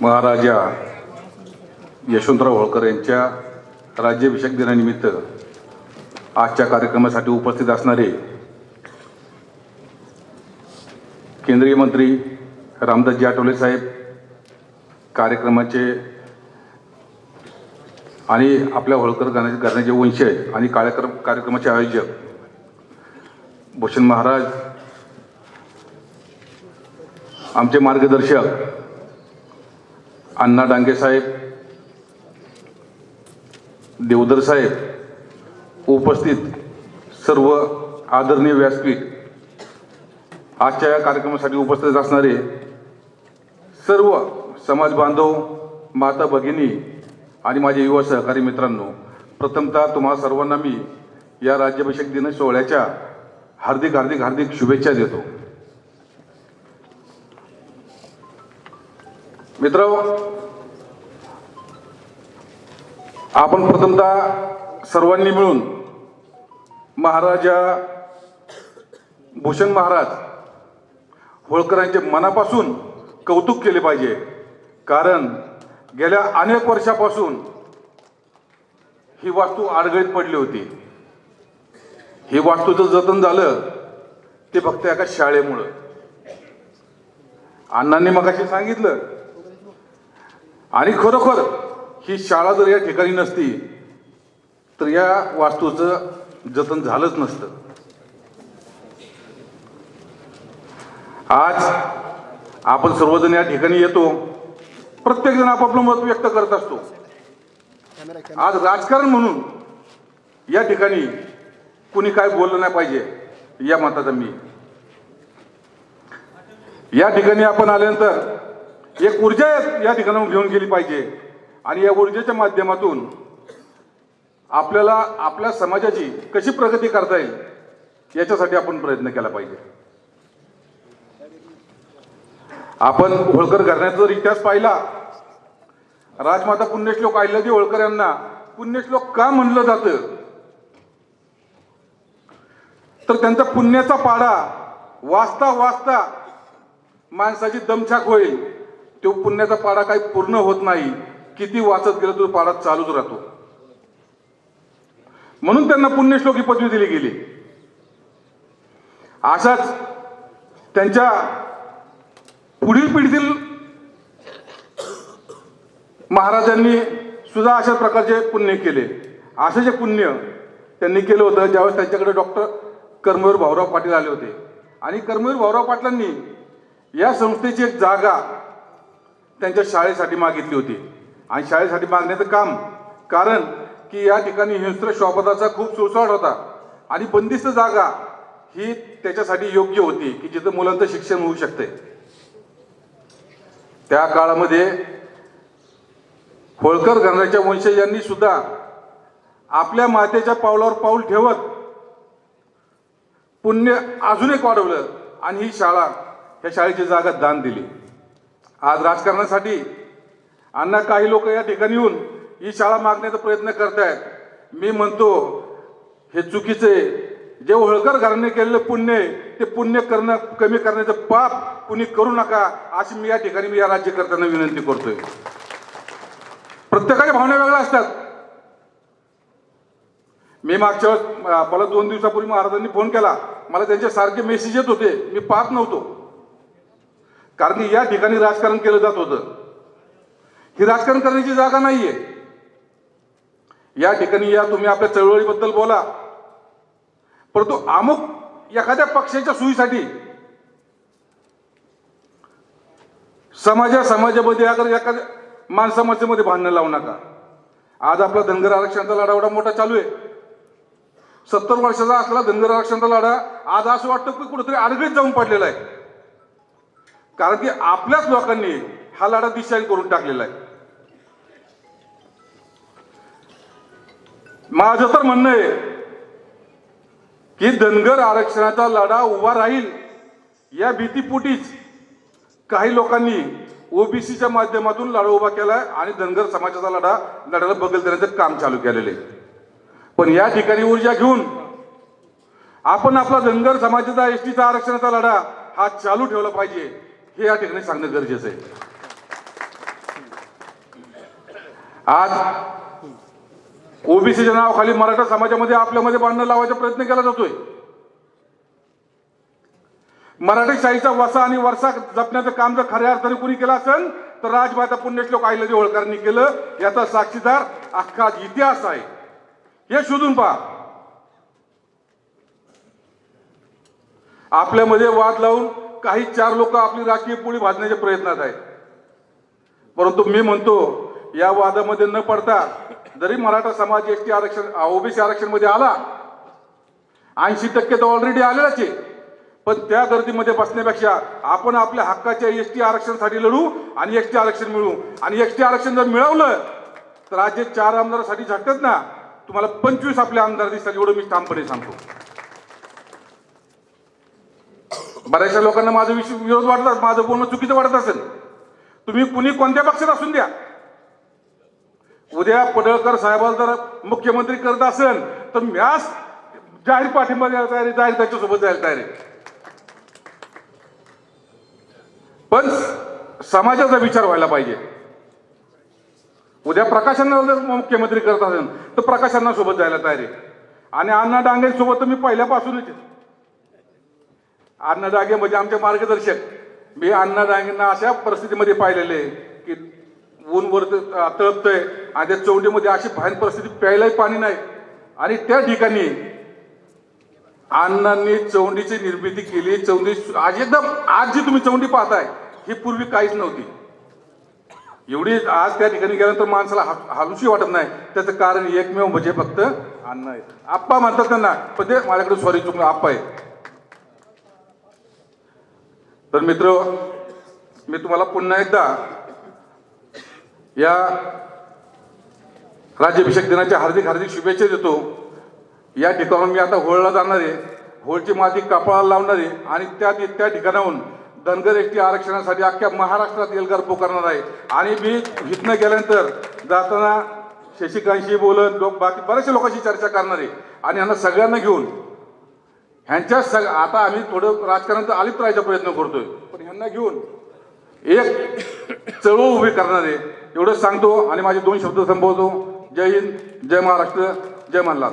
महाराजा यशवंतराव होळकर यांच्या राज्याभिषेक दिनानिमित्त आजच्या कार्यक्रमासाठी उपस्थित असणारे केंद्रीय मंत्री रामदासजी आठवले साहेब कार्यक्रमाचे आणि आपल्या होळकर गाण्याचे घराण्याचे वंश आणि कार्यक्रम कार्यक्रमाचे आयोजक भूषण महाराज आमचे मार्गदर्शक अण्णा डांगे साहेब देवधर साहेब उपस्थित सर्व आदरणीय व्यासपीठ आजच्या या कार्यक्रमासाठी उपस्थित असणारे सर्व समाज बांधव माता भगिनी आणि माझे युवा सहकारी मित्रांनो प्रथमतः तुम्हा सर्वांना मी या राज्याभिषेक दिन सोहळ्याच्या हार्दिक हार्दिक हार्दिक शुभेच्छा देतो. मित्र आपण प्रथमतः सर्वांनी मिळून महाराजा भूषण महाराज होळकरांचे मनापासून कौतुक केले पाहिजे. कारण गेल्या अनेक वर्षापासून ही वास्तू आडगळीत पडली होती. ही वास्तूचं जतन झालं ते फक्त एका शाळेमुळं. अण्णांनी मगाशी सांगितलं आणि खरोखर ही शाळा जर या ठिकाणी नसती तर या वास्तूचं जतन झालंच नसतं. आज आपण सर्वजण या ठिकाणी येतो प्रत्येकजण आपापलं मत व्यक्त करत असतो. आज राजकारण म्हणून या ठिकाणी कुणी काय बोललं नाही पाहिजे या मताचा मी. या ठिकाणी आपण आल्यानंतर एक ऊर्जा या ठिकाणाहून घेऊन गेली पाहिजे. आणि या ऊर्जेच्या माध्यमातून आपल्याला आपल्या समाजाची कशी प्रगती करता येईल याच्यासाठी आपण प्रयत्न केला पाहिजे. आपण होळकर घराण्याचा जर इतिहास पाहिला राजमाता पुण्यश्लोक अहिल्यादेवी होळकर यांना पुण्यश्लोक का म्हणलं जातं? तर त्यांचा पुण्याचा पाडा वाचता वाचता माणसाची दमछाक होईल. तो पुण्याचा पाडा काही पूर्ण होत नाही. किती वाचत गेलं तो पाडा चालूच राहतो. म्हणून त्यांना पुण्यश्लोक ही पदवी दिली गेली. असाच त्यांच्या पुढील पिढीतील महाराजांनी सुद्धा अशा प्रकारचे पुण्य केले. असे जे पुण्य त्यांनी केलं होतं ज्यावेळेस त्यांच्याकडे डॉक्टर कर्मवीर भाऊराव पाटील आले होते. आणि कर्मवीर भाऊराव पाटलांनी या संस्थेची एक जागा त्यांच्या शाळेसाठी मागितली होती. आणि शाळेसाठी मागण्याचं काम कारण की या ठिकाणी हिंस्त्र श्वापदाचा खूप सुळसुळाट होता. आणि बंदिस्त जागा ही त्याच्यासाठी योग्य होती की जिथं मुलांचं शिक्षण होऊ शकते. त्या काळामध्ये होळकर घराण्याच्या वंशजांनी सुद्धा आपल्या मातेच्या पावलावर पाऊल ठेवत पुण्य अजून एक वाढवलं. आणि ही शाळा ह्या शाळेची जागा दान दिली. आज राजकारणासाठी अण्णा काही लोक या ठिकाणी येऊन ही शाळा मागण्याचा प्रयत्न करतायत. मी म्हणतो हे चुकीचे जे होळकर घराने केलेलं पुण्य आहे, ते पुण्य करणं कमी करण्याचं पाप कुणी करू नका अशी मी या ठिकाणी मी या राज्यकर्त्यांना विनंती करतोय. प्रत्येकाच्या भावना वेगळ्या असतात. मी मागच्या वेळेस मला दोन दिवसापूर्वी महाराजांनी फोन केला. मला त्यांचे सारखे मेसेज येत होते. मी पाहत नव्हतो. कारण की या ठिकाणी राजकारण केलं जात होतं. ही राजकारण करण्याची जागा नाहीये. या ठिकाणी या तुम्ही आपल्या चळवळीबद्दल बोला. परंतु अमुक एखाद्या पक्षाच्या सुईसाठी समाजा समाजामध्ये एखाद्या माणसा माणसामध्ये भांडणं लावू नका. आज आपला धनगर आरक्षणाचा लढा एवढा मोठा चालू आहे. सत्तर वर्षाचा असला धनगर आरक्षणाचा लढा आज असं वाटतं की कुठेतरी अडगळीत जाऊन पडलेला आहे. कारण की आपल्याच लोकांनी हा लढा दिशाही करून टाकलेला आहे. माझं तर म्हणणं आहे की धनगर आरक्षणाचा लढा उभा राहील या भीतीपोटीच काही लोकांनी ओबीसीच्या माध्यमातून लढा उभा केलाय आणि धनगर समाजाचा लढा लढायला बगल देण्याचं काम चालू केलेलं आहे. पण या ठिकाणी ऊर्जा घेऊन आपण आपला धनगर समाजाचा एस टीचा आरक्षणाचा लढा हा चालू ठेवला पाहिजे. हे या ठिकाणी सांगणं गरजेचं आहे. आज ओबीसीच्या नावाखाली मराठा समाजामध्ये आपल्यामध्ये बांधणं लावायचा प्रयत्न केला जातोय. मराठी शाहीचा वसा आणि वर्षा जपण्याचं काम जर खऱ्या अर्थाने कुणी केलं असेल तर राजमाता पुण्यश्लोक आईला होळकरांनी केलं. याचा साक्षीदार अख्खा इतिहास आहे. हे शोधून पहा. आपल्यामध्ये वाद लावून काही चार लोक आपली राजकीय पोळी भाजण्याच्या प्रयत्नात आहेत. परंतु मी म्हणतो या वादामध्ये न पडता जरी मराठा समाज एसटी आरक्षण ओबीसी आरक्षणमध्ये आला ऐंशी टक्के तर ऑलरेडी आलेलाच आहे. पण त्या गर्दीमध्ये बसण्यापेक्षा आपण आपल्या हक्काच्या एस टी आरक्षणसाठी लढू आणि एस टी आरक्षण मिळू. आणि एस टी आरक्षण जर मिळवलं तर आज जे चार आमदारासाठी झटतात ना. तुम्हाला पंचवीस आपले आमदार दिसतात एवढं मी ठामपणे सांगतो. बऱ्याचशा लोकांना माझा विषय विरोध वाटतात माझं बोलणं चुकीचं वाटत असेल. तुम्ही कुणी कोणत्या पक्षात असून द्या. उद्या पडळकर साहेबाला जर मुख्यमंत्री करत असेल तर म्यास जाहीर पाठिंबा द्यायला तयारी जाहीर त्याच्यासोबत जायला तयारी पण समाजाचा विचार व्हायला पाहिजे. उद्या प्रकाशांना जर मुख्यमंत्री करत असेल तर प्रकाशांना सोबत जायला तयारी आणि अण्णा डांगेंसोबत तर मी पहिल्यापासूनच आहे. अण्णा डांगे म्हणजे आमचे मार्गदर्शक. मी अण्णा डांगेंना अशा परिस्थितीमध्ये पाहिलेले की ऊन वर तळपतंय आणि त्या चौंडीमध्ये अशी भयान परिस्थिती प्यायलाही पाणी नाही. आणि त्या ठिकाणी अण्णांनी चौंडीची निर्मिती केली. चौंडी आज एकदम आज जी तुम्ही चौंडी पाहताय ही पूर्वी काहीच नव्हती. एवढी आज त्या ठिकाणी गेल्यानंतर माणसाला हा- हालूशी वाटत नाही. त्याचं कारण एकमेव म्हणजे फक्त अन्न आहे. आप्पा म्हणतात त्यांना पण ते माझ्याकडे सॉरी चुकलं आप्पा आहे तर मित्र मी तुम्हाला पुन्हा एकदा या राज्याभिषेक दिनाच्या हार्दिक हार्दिक शुभेच्छा देतो. या ठिकाणाहून मी आता होळला जाणार आहे. होळची माती कापळाला लावणारे आणि त्या त्या ठिकाणाहून धनगर एसटी आरक्षणासाठी अख्ख्या महाराष्ट्रात एल्गार पुकारणार आहे. आणि मी इथनं गेल्यानंतर जाताना शशिकांशी बोलत लोक बाकी बऱ्याचशा लोकांशी चर्चा करणार आहे. आणि यांना सगळ्यांना घेऊन ह्यांच्या सग आता आम्ही थोडं राजकारण आलिप राहायचा प्रयत्न करतोय. पण ह्यांना घेऊन एक चळवळ उभी करणारे एवढंच सांगतो आणि माझे दोन शब्द संपवतो. जय हिंद जय महाराष्ट्र जय मल्हार.